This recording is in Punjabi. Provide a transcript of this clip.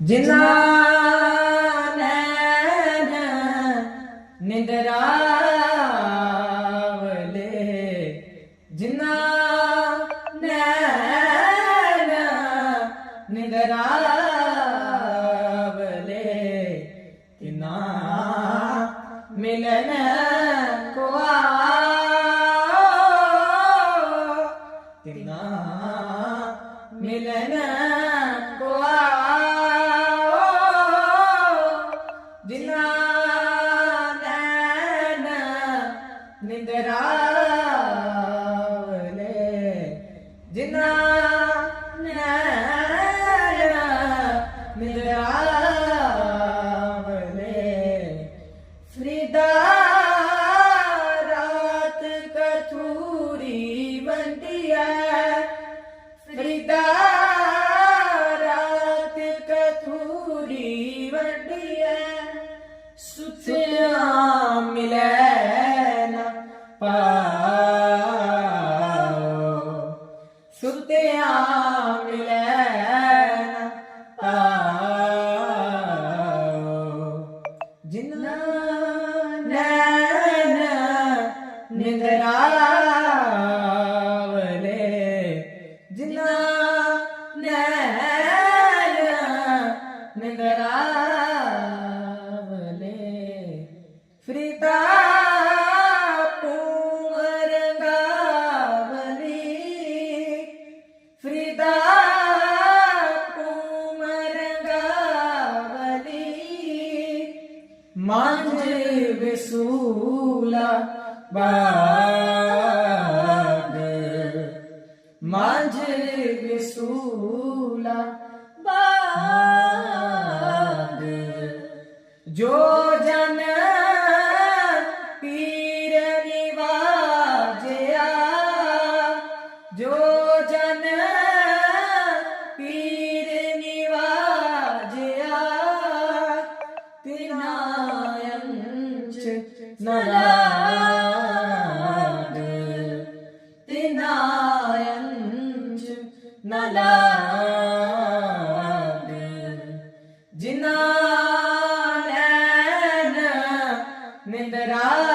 ਜਿਨਾ ਨੈਣ ਨਿਦਰਾਵਲੇ ਜਿਨਾ ਨੈਣ ਨਿਦਰਾਵਲੇ ਤਿਨਾ ਮਿਲਨ ਕੋ ਆਓ ਤਿਨਾ ਮਿਲਨ ਕੋ ਨਿੰਦਰਾਵਲੇ ਜਿਨਾ ਨੈਣ ਨਿੰਦਰਾਵਲੇ ਫਰੀਦਾ ਰਾਤ ਕਥੂਰੀ ਬੰਦੀਐ ਨੈਣ ਨਿੰਦਰਾਵਲੇ ਜਿਨਾ ਨੈਣ ਨਿੰਦਰਾਵਲੇ ਫਰੀਦਾ মাঝে বেসুলা বাগ মাঝে বেসুলা বাগ জো জানে ਨਾਮ ਚ ਨਲਾਗ ਤੇ ਨਾਮ ਚ ਨਲਾਗ ਜਿਨਾ ਨੈਣ ਨਿੰਦਰਾ